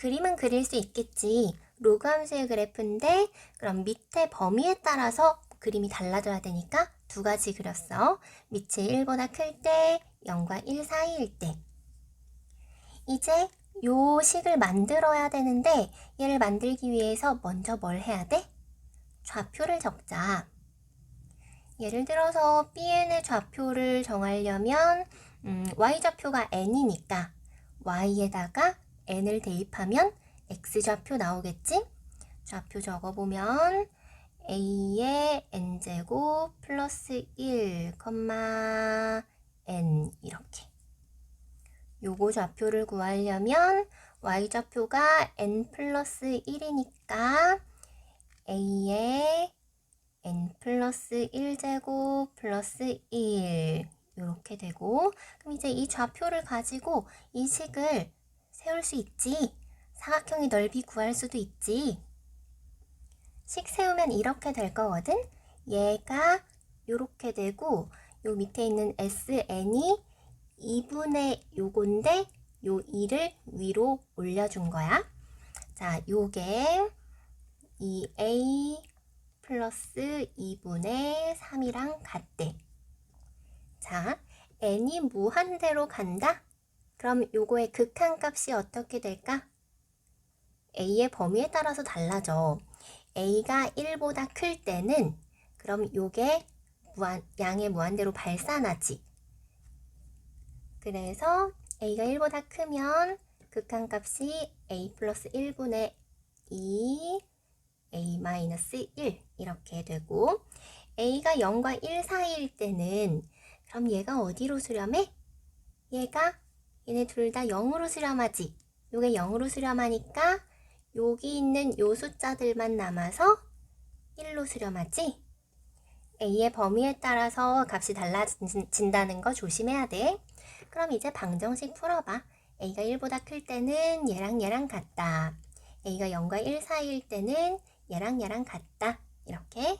그림은 그릴 수 있겠지. 로그 함수의 그래프인데 그럼 밑에 범위에 따라서 그림이 달라져야 되니까 두 가지 그렸어. 밑이 1보다 클 때, 0과 1 사이일 때. 이제 요 식을 만들어야 되는데 얘를 만들기 위해서 먼저 뭘 해야 돼? 좌표를 적자. 예를 들어서 BN의 좌표를 정하려면 음, y좌표가 n이니까 y에다가 n을 대입하면 x좌표 나오겠지? 좌표 적어보면 a의 n제곱 플러스 1, n 이렇게 요거 좌표를 구하려면 y좌표가 n 플러스 1이니까 a의 n 플러스 1제곱 플러스 1 이렇게 되고 그럼 이제 이 좌표를 가지고 이 식을 세울 수 있지 사각형의 넓이 구할 수도 있지 식 세우면 이렇게 될 거거든 얘가 이렇게 되고 요 밑에 있는 sn이 2분의 요건데 요 2를 위로 올려준 거야 자 요게 2a 플러스 2분의 3이랑 같대. 자, n이 무한대로 간다? 그럼 요거의 극한값이 어떻게 될까? a의 범위에 따라서 달라져. a가 1보다 클 때는 그럼 요게 무한, 양의 무한대로 발산하지. 그래서 a가 1보다 크면 극한값이 a 플러스 1분의 2 a-1 이렇게 되고 a가 0과 1 사이일 때는 그럼 얘가 어디로 수렴해? 얘가 얘네 둘 다 0으로 수렴하지. 요게 0으로 수렴하니까 여기 있는 요 숫자들만 남아서 1로 수렴하지. a의 범위에 따라서 값이 달라진다는 거 조심해야 돼. 그럼 이제 방정식 풀어봐. a가 1보다 클 때는 얘랑 얘랑 같다. a가 0과 1 사이일 때는 얘랑 얘랑 같다. 이렇게